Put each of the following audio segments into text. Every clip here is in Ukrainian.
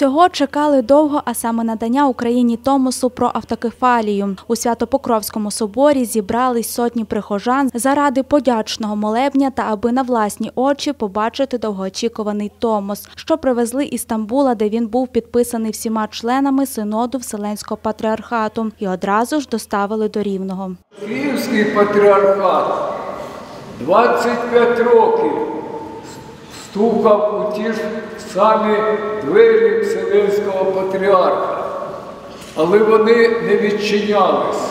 Цього чекали довго, а саме надання Україні Томосу про автокефалію. У Свято-Покровському соборі зібрались сотні прихожан заради подячного молебня та аби на власні очі побачити довгоочікуваний Томос, що привезли із Стамбула, де він був підписаний всіма членами синоду Вселенського патріархату, і одразу ж доставили до Рівного. Київський патріархат 25 років стукав у ті ж самі двері Вселенського патріарха, але вони не відчинялись.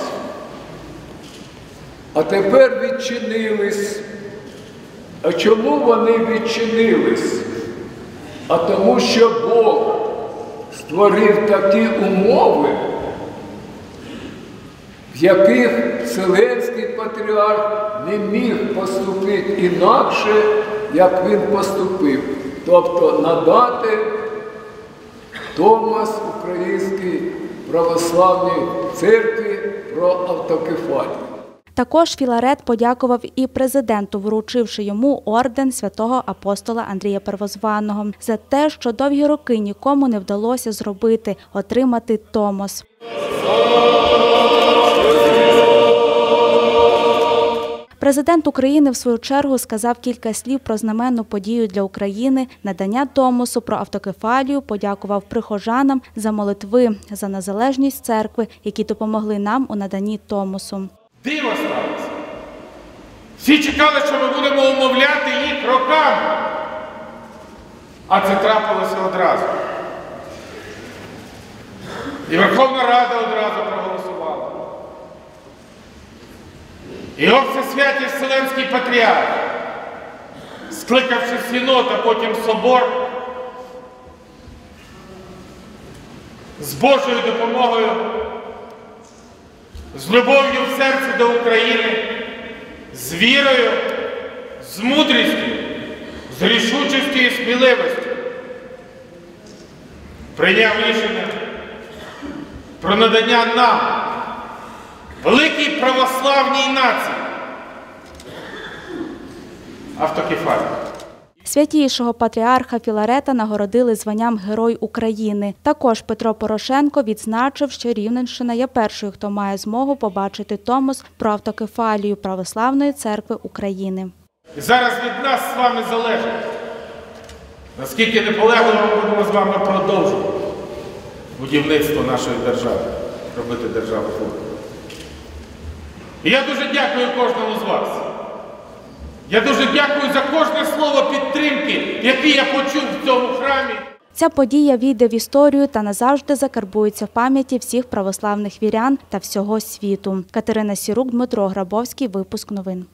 А тепер відчинились. А чому вони відчинились? А тому, що Бог створив такі умови, в яких Вселенський патріарх не міг поступити інакше, як він поступив. Тобто надати Томас Українській православній церкві про автокефалію. Також Філарет подякував і президенту, вручивши йому орден святого апостола Андрія Первозваного за те, що довгі роки нікому не вдалося зробити отримати Томос. Президент України в свою чергу сказав кілька слів про знаменну подію для України, надання Томосу про автокефалію, подякував прихожанам за молитви за незалежність церкви, які допомогли нам у наданні Томосу. Диво сталося. Всі чекали, що ми будемо умовляти їх роками. А це трапилося одразу. І Верховна Рада одразу І ось Всесвятий Вселенський патріарх, скликавши сінод, а потім собор, з Божою допомогою з любов'ю в серці до України, з вірою, з мудрістю, з рішучістю і сміливістю. Прийняв рішення про надання нам, великій православній нації, автокефалії. Святійшого патріарха Філарета нагородили званням Герой України. Також Петро Порошенко відзначив, що Рівненщина є першою, хто має змогу побачити Томос про автокефалію Православної церкви України. І зараз від нас з вами залежить, наскільки наполегливо ми будемо з вами продовжувати будівництво нашої держави, робити державу. І я дуже дякую кожному з вас. Я дуже дякую за кожне слово підтримки, яке я почув в цьому храмі. Ця подія війде в історію та назавжди закарбується в пам'яті всіх православних вірян та всього світу. Катерина Сірук, Дмитро Грабовський. Випуск новин.